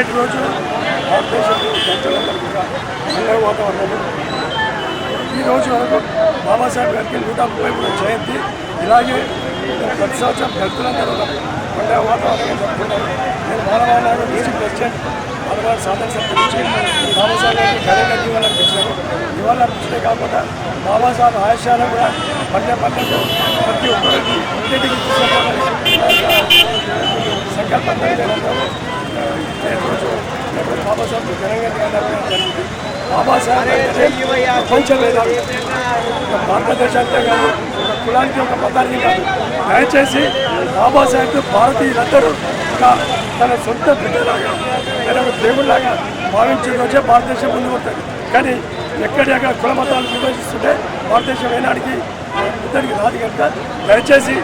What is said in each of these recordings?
నేటి రోజు భారతదేశంలో ప్రజలందరూ కూడా పండుగ వాతావరణంలో వరకు బాబాసాహెబ్ గారికి నూట ముప్పై మూడు జయంతి. ఇలాగే ప్రతి సంవత్సరం దళితులందరూ పండుగ వాతావరణం జరుపుకున్నారు నేను మానవాళ్ళ డిస్ట్రిక్ట్ ప్రెసిడెంట్ మానవాళ్ళ సాధన సభ నుంచి బాబాసాహెబ్ గారికి ఘనంగా నివాళులు అర్పించారు కాకుండా బాబాసాహెబ్ ఆశయాలు కూడా పల్లె పల్లెకు ప్రతి ఒక్కరికి ఇంటింటికి తీసుకుపోవాలని బాబాసాహెబ్ ఘనంగా బాబాసాహెబ్ ఒక కాదు ఒక కులానికి ఒక మతానికి కాదు దయచేసి బాబాసాహెబ్ భారతీయులందరూ ఒక తన సొంత బిడ్డలాగా తన దేవుడిలాగా భావించిన రోజే భారతదేశం ముందు ఉంటుంది కానీ ఎక్కడెక్కడ కుల మతాలు విభజిస్తుంటే భారతదేశం ఏనాడికి ఇద్దరికి రాదు కనుక దయచేసి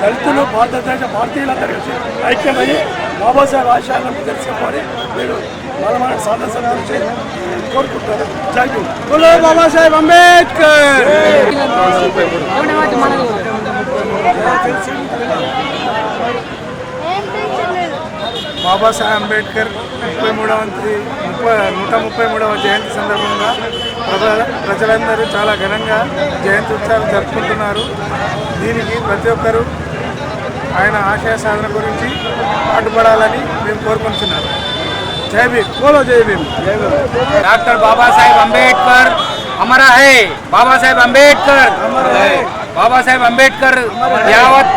దళితులు భారతదేశ భారతీయులందరూ కలిసి ఐక్యమయ్యి బాబాసాహెబ్ ఆశయాలను తెలుసుకోవాలి మీరు మన సాధన సంతరించి కోరుకుంటారు థ్యాంక్ యూ. బాబాసాహెబ్ అంబేద్కర్! బాబాసాహెబ్ అంబేద్కర్ ముప్పై మూడవ ముప్పై నూట ముప్పై మూడవ జయంతి సందర్భంగా ప్రజల ప్రజలందరూ చాలా ఘనంగా జయంతి ఉత్సవాలు జరుపుకుంటున్నారు దీనికి ప్రతి ఒక్కరూ ఆయన ఆశయ సాధన గురించి పాటుపడాలని మేము కోరుకుంటున్నాము జై భీమ్ బోలో జై భీమ్ జై భీమ్ डॉक्टर बाबा साहेब अंबेडकर हमारा है बाबा साहेब अंबेडकर బాబా సాహెబ్ అంబేద్కర్ యావత్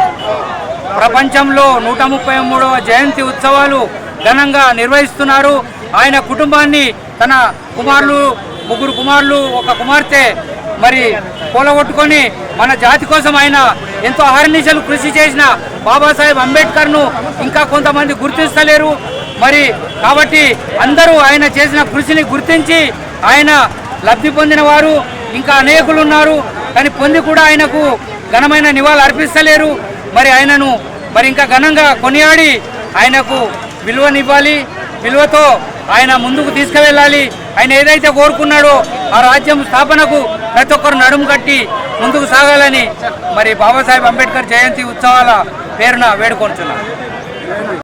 ప్రపంచంలో నూట ముప్పై మూడవ జయంతి ఉత్సవాలు ఘనంగా నిర్వహిస్తున్నారు. ఆయన కుటుంబాన్ని తన కుమారులు ముగ్గురు కుమారులు ఒక కుమార్తె మరి కూలగొట్టుకొని మన జాతి కోసం ఆయన ఎంతో అహర్నిశలు కృషి చేసిన బాబాసాహెబ్ అంబేద్కర్ను ఇంకా కొంతమంది గుర్తిస్తలేరు మరి కాబట్టి అందరూ ఆయన చేసిన కృషిని గుర్తించి ఆయన లబ్ధి పొందిన వారు ఇంకా అనేకులు ఉన్నారు కానీ పొంది కూడా ఆయనకు ఘనమైన నివాళులు అర్పిస్తలేరు. మరి ఆయనను మరి ఇంకా ఘనంగా కొనియాడి ఆయనకు విలువనివ్వాలి. విలువతో ఆయన ముందుకు తీసుకువెళ్ళాలి. ఆయన ఏదైతే కోరుకున్నాడో ఆ రాజ్యం స్థాపనకు ప్రతి ఒక్కరు నడుము కట్టి ముందుకు సాగాలని మరి బాబాసాహెబ్ అంబేద్కర్ జయంతి ఉత్సవాల పేరున వేడుకొంటున్నాను.